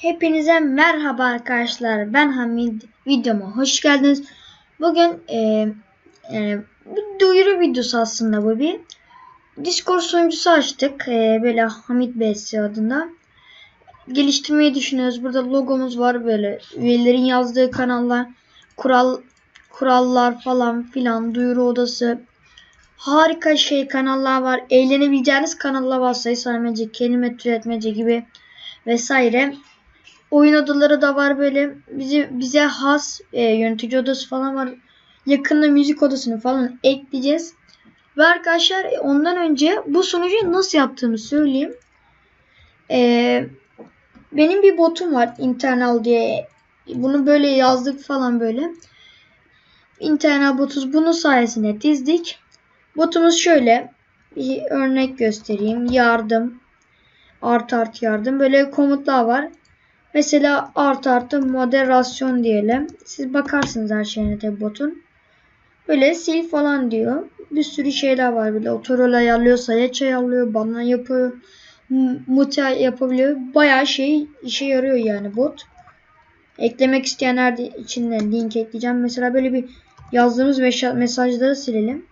Hepinize merhaba arkadaşlar. Ben Hamid. Videoma hoş geldiniz. Bugün e, e, bir duyuru videosu aslında bu bir. Discord sunucusu açtık. E, böyle Hamid BS adında. Geliştirmeyi düşünüyoruz. Burada logomuz var böyle. Üyelerin yazdığı kanallar, kural kurallar falan filan, duyuru odası. Harika şey kanallar var. Eğlenebileceğiniz kanallar var. Sayı kelime türetmece gibi vesaire. Oyun odaları da var böyle. Bizi bize has e, yönetici odası falan var. Yakında müzik odasını falan ekleyeceğiz. Ve arkadaşlar ondan önce bu sunucuyu nasıl yaptığımı söyleyeyim. E, benim bir botum var internal diye. Bunu böyle yazdık falan böyle. Internal botuz bunun sayesinde dizdik. Botumuz şöyle. Bir örnek göstereyim. Yardım. Art art yardım. Böyle komutlar var. Mesela art artı moderasyon diyelim. Siz bakarsınız her şeyine tabi botun. Böyle sil falan diyor. Bir sürü şeyler var böyle. Otorol ayarlıyor, sayaç ayarlıyor, bana yapıyor. Mute yapabiliyor. Bayağı şey işe yarıyor yani bot. Eklemek isteyenler de içinden link ekleyeceğim. Mesela böyle bir yazdığımız mesajları silelim.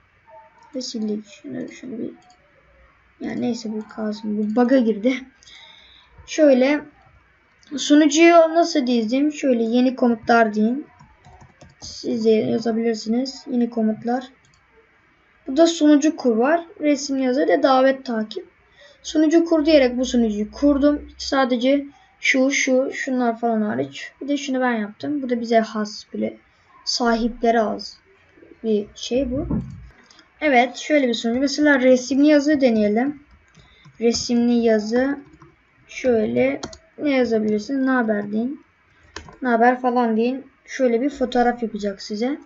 Ve sildik. Şunu, şunu bir yani neyse bu kalsın. Bu bug'a girdi. Şöyle Sunucuyu nasıl dizdim? Şöyle yeni komutlar deyin. Siz de yazabilirsiniz. Yeni komutlar. Burada sunucu kur var. Resim yazı ve davet takip. Sunucu kur diyerek bu sunucuyu kurdum. Sadece şu şu şunlar falan hariç. Bir de şunu ben yaptım. Bu da bize has bile sahipleri az bir şey bu. Evet şöyle bir sunucu. Mesela resimli yazı deneyelim. Resimli yazı şöyle ne yazabilirsin? Ne haber deyin. Ne haber falan deyin. Şöyle bir fotoğraf yapacak size.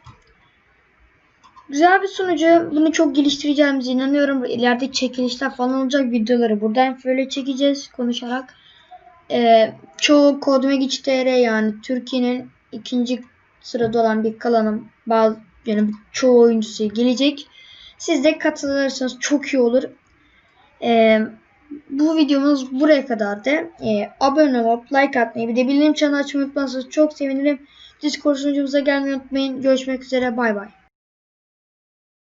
Güzel bir sunucu. Bunu çok geliştireceğimize inanıyorum. İleride çekilişler falan olacak videoları. Buradan böyle çekeceğiz konuşarak. Ee, çoğu Kodmegic.tr yani Türkiye'nin ikinci sırada olan bir kalanım. Bazı yani çoğu oyuncusu gelecek. Siz de katılırsanız çok iyi olur. Ee, bu videomuz buraya kadar da e, abone olup like atmayı bir de bildirim çanı açmayı unutmazsanız çok sevinirim. Discord sunucumuza gelmeyi unutmayın. Görüşmek üzere bay bay.